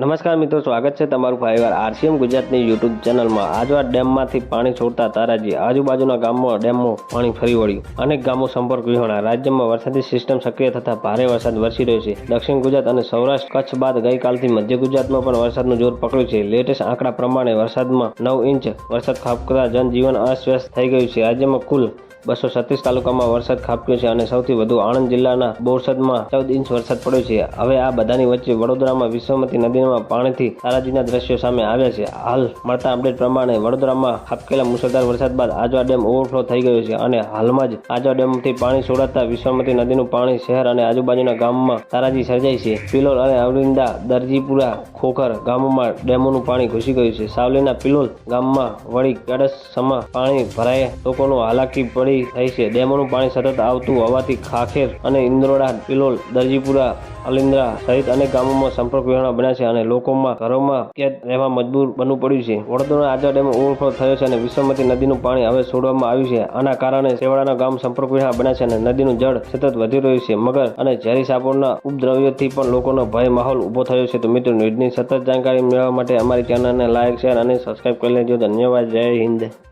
નમસ્કાર મિત્રો, સ્વાગત છે તમારું ફરીવાર આરસીએમ ગુજરાતની યુટ્યુબ ચેનલમાં. આજવા ડેમમાંથી પાણી છોડતા તારાજી આજુબાજુના ગામમાં ડેમમાં પાણી ફરી વળ્યું. અનેક ગામો સંપર્ક વિહોણા. રાજ્યમાં વરસાદી સિસ્ટમ સક્રિય થતા ભારે વરસાદ વરસી રહ્યો છે. દક્ષિણ ગુજરાત અને સૌરાષ્ટ્ર કચ્છ બાદ ગઈકાલથી મધ્ય ગુજરાતમાં પણ વરસાદનું જોર પકડ્યું છે. લેટેસ્ટ આંકડા પ્રમાણે વરસાદમાં નવ ઇંચ વરસાદ ખાબકતા જનજીવન અસ્વસ્થ થઈ ગયું છે. રાજ્યમાં કુલ બસો છત્રીસ તાલુકામાં વરસાદ ખાબક્યો છે અને સૌથી વધુ આણંદ જિલ્લાના બોરસદમાં ચૌદ ઇંચ વરસાદ પડ્યો છે. હવે આ બધાની વચ્ચે વડોદરામાં વિશ્વમતી નદીમાં પાણીથી તારાજીના દ્રશ્યો સામે આવ્યા છે. હાલ મળતા અપડેટ પ્રમાણે વડોદરામાં ખાબકેલા મુસળધાર વરસાદ બાદ આજવા ડેમ ઓવરફ્લો થઈ ગયો છે અને હાલમાં જ આજવા ડેમથી પાણી છોડાતા વિશ્વમતી નદીનું પાણી શહેર અને આજુબાજુના ગામમાં તારાજી સર્જાઈ છે. પિલોલ અને અવરિંદા દરજીપુરા ખોખર ગામોમાં ડેમોનું પાણી ઘૂસી ગયું છે. સાવલીના પિલોલ ગામમાં વળી કેડસમાં પાણી ભરાય લોકોનું હાલાકી પડી થઈ છે. ડેમોનું પાણી સતત આવતું હોવાથી ખાખેર અને ઇન્દ્રોડા, પિલોલ, દરજીપુરા અલિન્દ્રા સહિત અનેક ગામોમાં સંપર્ક વિહોણા બન્યા છે અને લોકોમાં ઘરોમાં કેદ રહેવા મજબૂર બનવું પડ્યું છે. વડોદરા આજા ડેમ ઓવરફ્લો થયો છે અને વિશ્વમતી નદીનું પાણી હવે છોડવામાં આવ્યું છે. આના કારણે સેવાડાના ગામ સંપર્ક વિહોણા બન્યા છે અને નદીનું જળ સતત વધી રહ્યું છે. મગર અને ઝેરી સાપોના ઉપદ્રવ્યોથી પણ લોકોનો ભય માહોલ ઊભો થયો છે. તો મિત્રો, ન્યૂઝની સતત જાણકારી મેળવવા માટે અમારી ચેનલને લાઇક શેર અને સબસ્ક્રાઈબ કરી લેજો. ધન્યવાદ. જય હિન્દ.